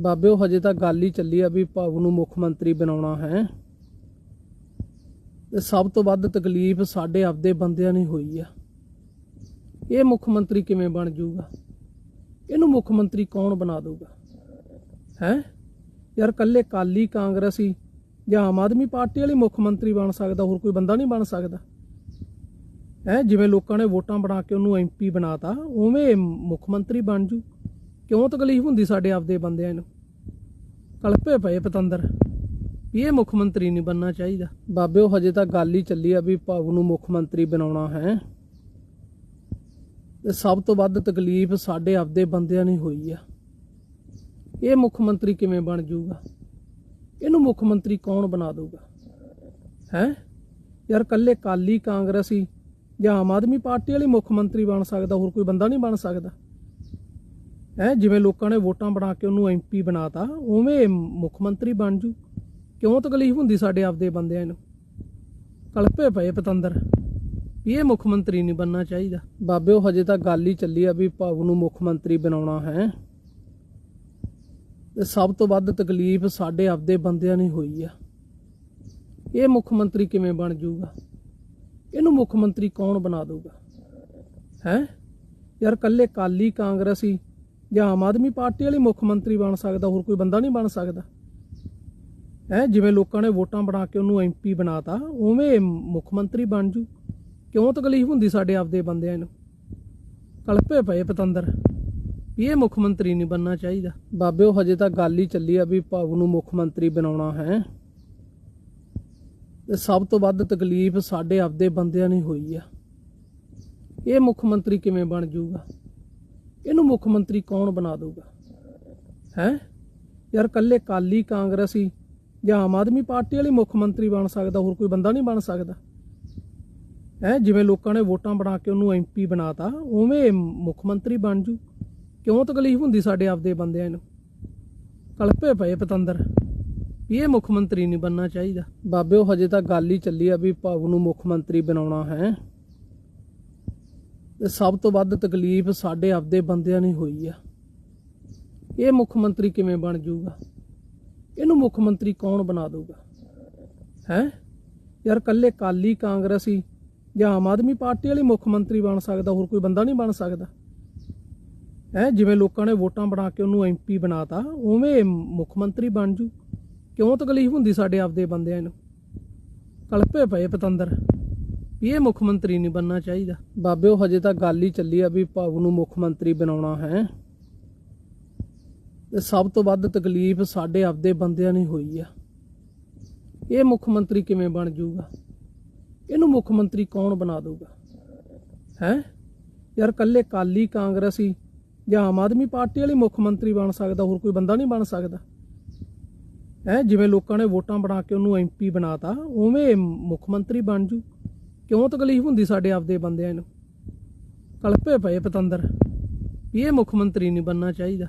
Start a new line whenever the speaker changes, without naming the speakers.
ਬਾਬਿਓ, ਹਜੇ ਤਾਂ ਗੱਲ ਹੀ ਚੱਲੀ ਆ ਵੀ ਭਾਵ ਨੂੰ ਮੁੱਖ ਮੰਤਰੀ ਬਣਾਉਣਾ ਹੈ। ਤੇ ਸਭ ਤੋਂ ਵੱਧ ਤਕਲੀਫ ਸਾਡੇ ਆਪਦੇ ਬੰਦਿਆਂ ਨੇ ਹੋਈ ਆ। ਇਹ ਮੁੱਖ ਮੰਤਰੀ ਕਿਵੇਂ ਬਣ ਜਾਊਗਾ? ਇਹਨੂੰ ਮੁੱਖ ਮੰਤਰੀ ਕੌਣ ਬਣਾ ਦਊਗਾ? ਹੈ? ਯਾਰ ਕੱਲੇ ਕਾਲੀ ਕਾਂਗਰਸੀ ਜਾਂ ਆਮ ਆਦਮੀ ਪਾਰਟੀ ਵਾਲੀ ਮੁੱਖ ਮੰਤਰੀ ਬਣ ਸਕਦਾ, ਹੋਰ ਕੋਈ ਬੰਦਾ ਨਹੀਂ ਬਣ ਸਕਦਾ? ਹੈ? ਜਿਵੇਂ ਲੋਕਾਂ ਨੇ ਵੋਟਾਂ ਬਣਾ ਕੇ ਉਹਨੂੰ ਐਮਪੀ ਬਣਾਤਾ, ਉਵੇਂ ਮੁੱਖ ਮੰਤਰੀ ਬਣ ਜੂ। ਕਿਉਂ ਤਕਲੀਫ ਹੁੰਦੀ ਸਾਡੇ ਆਪਦੇ ਬੰਦਿਆਂ ਨੂੰ? ਕਲਪੇ ਪਏ ਪਤੰਦਰ। ਵੀ ਇਹ ਮੁੱਖ ਮੰਤਰੀ ਨਹੀਂ ਬੰਨਣਾ ਚਾਹੀਦਾ। ਬਾਬਿਓ ਹਜੇ ਤਾਂ ਗੱਲ ਹੀ ਚੱਲੀ ਆ ਵੀ ਭਾਵ ਨੂੰ ਮੁੱਖ ਮੰਤਰੀ ਬਣਾਉਣਾ ਹੈ। ਤੇ ਸਭ ਤੋਂ ਵੱਧ ਤਕਲੀਫ ਸਾਡੇ ਆਪਦੇ ਬੰਦਿਆਂ ਨੇ ਹੋਈ ਆ। ਇਹ ਮੁੱਖ ਮੰਤਰੀ ਕਿਵੇਂ ਬਣ ਜਾਊਗਾ? ਇਹਨੂੰ ਮੁੱਖ ਮੰਤਰੀ ਕੌਣ ਬਣਾ ਦਊਗਾ? ਹੈ? ਯਾਰ ਕੱਲੇ ਕਾਲੀ ਕਾਂਗਰਸੀ ਜਾਂ ਆਮ ਆਦਮੀ ਪਾਰਟੀ ਵਾਲੀ ਮੁੱਖ ਮੰਤਰੀ ਬਣ ਸਕਦਾ, ਹੋਰ ਕੋਈ ਬੰਦਾ ਨਹੀਂ ਬਣ ਸਕਦਾ। ਹੈ, ਜਿਵੇਂ ਲੋਕਾਂ ਨੇ ਵੋਟਾਂ ਬਣਾ ਕੇ ਉਹਨੂੰ ਐਮਪੀ ਬਣਾਤਾ, ਉਵੇਂ ਮੁੱਖ ਮੰਤਰੀ ਬਣ ਜੂ। ਕਿਉਂ ਤਕਲੀਫ ਹੁੰਦੀ ਸਾਡੇ ਆਪਦੇ ਬੰਦਿਆਂ ਨੂੰ? ਕਲਪੇ ਪਏ ਪਤੰਦਰ। ਇਹ ਮੁੱਖ ਮੰਤਰੀ ਨਹੀਂ ਬੰਨਣਾ ਚਾਹੀਦਾ। ਬਾਬਿਓ ਹਜੇ ਤਾਂ ਗੱਲ ਹੀ ਚੱਲੀ ਆ ਵੀ ਭਾਵ ਨੂੰ ਮੁੱਖ ਮੰਤਰੀ ਬਣਾਉਣਾ ਹੈ। ਤੇ ਸਭ ਤੋਂ ਵੱਧ ਤਕਲੀਫ ਸਾਡੇ ਆਪਦੇ ਬੰਦਿਆਂ ਨੇ ਹੋਈ ਆ। ਇਹ ਮੁੱਖ ਮੰਤਰੀ ਕਿਵੇਂ ਬਣ ਜਾਊਗਾ ਇਹਨੂੰ ਮੁੱਖ ਮੰਤਰੀ ਕੌਣ ਬਣਾ ਦਊਗਾ? ਹੈ? ਯਾਰ, ਕੱਲੇ ਕਾਲੀ ਕਾਂਗਰਸੀ ਜਾਂ ਆਮ ਆਦਮੀ ਪਾਰਟੀ ਵਾਲੀ ਮੁੱਖ ਮੰਤਰੀ ਬਣ ਸਕਦਾ, ਹੋਰ ਕੋਈ ਬੰਦਾ ਨਹੀਂ ਬਣ ਸਕਦਾ। ਹੈ, ਜਿਵੇਂ ਲੋਕਾਂ ਨੇ ਵੋਟਾਂ ਬਣਾ ਕੇ ਉਹਨੂੰ ਐਮਪੀ ਬਣਾਤਾ, ਉਵੇਂ ਮੁੱਖ ਮੰਤਰੀ ਬਣ ਜੂ। ਕਿਉਂ ਤਕਲੀਫ ਹੁੰਦੀ ਸਾਡੇ ਆਪਦੇ ਬੰਦਿਆਂ ਨੂੰ? ਕਲਪੇ ਪਏ ਪਤੰਦਰ। ਵੀ ਇਹ ਮੁੱਖ ਮੰਤਰੀ ਨਹੀਂ ਬੰਨਣਾ ਚਾਹੀਦਾ। ਬਾਬਿਓ ਹਜੇ ਤਾਂ ਗੱਲ ਹੀ ਚੱਲੀ ਆ ਵੀ ਭਾਵ ਨੂੰ ਮੁੱਖ ਮੰਤਰੀ ਬਣਾਉਣਾ ਹੈ। ਤੇ ਸਭ ਤੋਂ ਵੱਧ ਤਕਲੀਫ ਸਾਡੇ ਆਪਦੇ ਬੰਦਿਆਂ ਨੇ ਹੋਈ ਆ। ਇਹ ਮੁੱਖ ਮੰਤਰੀ ਕਿਵੇਂ ਬਣ ਜਾਊਗਾ ਇਹਨੂੰ ਮੁੱਖ ਮੰਤਰੀ ਕੌਣ ਬਣਾ ਦਊਗਾ? ਹੈ? ਯਾਰ ਕੱਲੇ ਕਾਲੀ ਕਾਂਗਰਸੀ ਜਾਂ ਆਮ ਆਦਮੀ ਪਾਰਟੀ ਵਾਲੀ ਮੁੱਖ ਮੰਤਰੀ ਬਣ ਸਕਦਾ, ਹੋਰ ਕੋਈ ਬੰਦਾ ਨਹੀਂ ਬਣ ਸਕਦਾ। ਹੈ? ਜਿਵੇਂ ਲੋਕਾਂ ਨੇ ਵੋਟਾਂ ਬਣਾ ਕੇ ਉਹਨੂੰ ਐਮਪੀ ਬਣਾਤਾ, ਉਵੇਂ ਮੁੱਖ ਮੰਤਰੀ ਬਣ ਜੂ। ਕਿਉਂ ਤਕਲੀਫ ਹੁੰਦੀ ਸਾਡੇ ਆਪਦੇ ਬੰਦਿਆਂ ਨੂੰ? ਕਲਪੇ ਪਏ ਪਤੰਦਰ। ਵੀ ਇਹ ਮੁੱਖ ਮੰਤਰੀ ਨਹੀਂ ਬਣਨਾ ਚਾਹੀਦਾ। ਬਾਬਿਓ, ਹਜੇ ਤਾਂ ਗੱਲ ਹੀ ਚੱਲੀ ਆ ਵੀ ਭਾਵ ਨੂੰ ਮੁੱਖ ਮੰਤਰੀ ਬਣਾਉਣਾ ਹੈ। ਤੇ ਸਭ ਤੋਂ ਵੱਧ ਤਕਲੀਫ ਸਾਡੇ ਆਪਦੇ ਬੰਦਿਆਂ ਨੇ ਹੋਈ ਆ। ਇਹ ਮੁੱਖ ਮੰਤਰੀ ਕਿਵੇਂ ਬਣ ਜਾਊਗਾ? ਇਹਨੂੰ ਮੁੱਖ ਮੰਤਰੀ ਕੌਣ ਬਣਾ ਦਊਗਾ? ਹੈ? ਯਾਰ ਕੱਲੇ ਕਾਲੀ ਕਾਂਗਰਸੀ ਜਾਂ ਆਮ ਆਦਮੀ ਪਾਰਟੀ ਵਾਲੀ ਮੁੱਖ ਮੰਤਰੀ ਬਣ ਸਕਦਾ, ਹੋਰ ਕੋਈ ਬੰਦਾ ਨਹੀਂ ਬਣ ਸਕਦਾ। ਹੈ? ਜਿਵੇਂ ਲੋਕਾਂ ਨੇ ਵੋਟਾਂ ਬਣਾ ਕੇ ਉਹਨੂੰ ਐਮਪੀ ਬਣਾਤਾ, ਉਵੇਂ ਮੁੱਖ ਮੰਤਰੀ ਬਣ ਜੂ। ਕਿਉਂ ਤਕਲੀਫ ਹੁੰਦੀ ਸਾਡੇ ਆਪਦੇ ਬੰਦਿਆਂ ਨੂੰ? ਕਲਪੇ ਪਏ ਪਤੰਦਰ। ਵੀ ਇਹ ਮੁੱਖ ਮੰਤਰੀ ਨਹੀਂ ਬੰਨਣਾ ਚਾਹੀਦਾ। ਬਾਬਿਓ ਹਜੇ ਤਾਂ ਗੱਲ ਹੀ ਚੱਲੀ ਆ ਵੀ ਭਾਵ ਨੂੰ ਮੁੱਖ ਮੰਤਰੀ ਬਣਾਉਣਾ ਹੈ। ਤੇ ਸਭ ਤੋਂ ਵੱਧ ਤਕਲੀਫ ਸਾਡੇ ਆਪਦੇ ਬੰਦਿਆਂ ਨੇ ਹੋਈ ਆ। ਇਹ ਮੁੱਖ ਮੰਤਰੀ ਕਿਵੇਂ ਬਣ ਜਾਊਗਾ? ਇਹਨੂੰ ਮੁੱਖ ਮੰਤਰੀ ਕੌਣ ਬਣਾ ਦਊਗਾ? ਹੈ? ਯਾਰ ਕੱਲੇ ਕਾਲੀ ਕਾਂਗਰਸੀ ਜਾਂ ਆਮ ਆਦਮੀ ਪਾਰਟੀ ਵਾਲੀ ਮੁੱਖ ਮੰਤਰੀ ਬਣ ਸਕਦਾ, ਹੋਰ ਕੋਈ ਬੰਦਾ ਨਹੀਂ ਬਣ ਸਕਦਾ। ਹੈ? ਜਿਵੇਂ ਲੋਕਾਂ ਨੇ ਵੋਟਾਂ ਬਣਾ ਕੇ ਉਹਨੂੰ ਐਮਪੀ ਬਣਾਤਾ, ਉਵੇਂ ਮੁੱਖ ਮੰਤਰੀ ਬਣ ਜੂ। ਕਿਉਂ ਤਕਲੀਫ ਹੁੰਦੀ ਸਾਡੇ ਆਪਦੇ ਬੰਦਿਆਂ ਨੂੰ? ਕਲਪੇ ਪਏ ਪਤੰਦਰ। ਵੀ ਇਹ ਮੁੱਖ ਮੰਤਰੀ ਨਹੀਂ ਬੰਨਣਾ ਚਾਹੀਦਾ।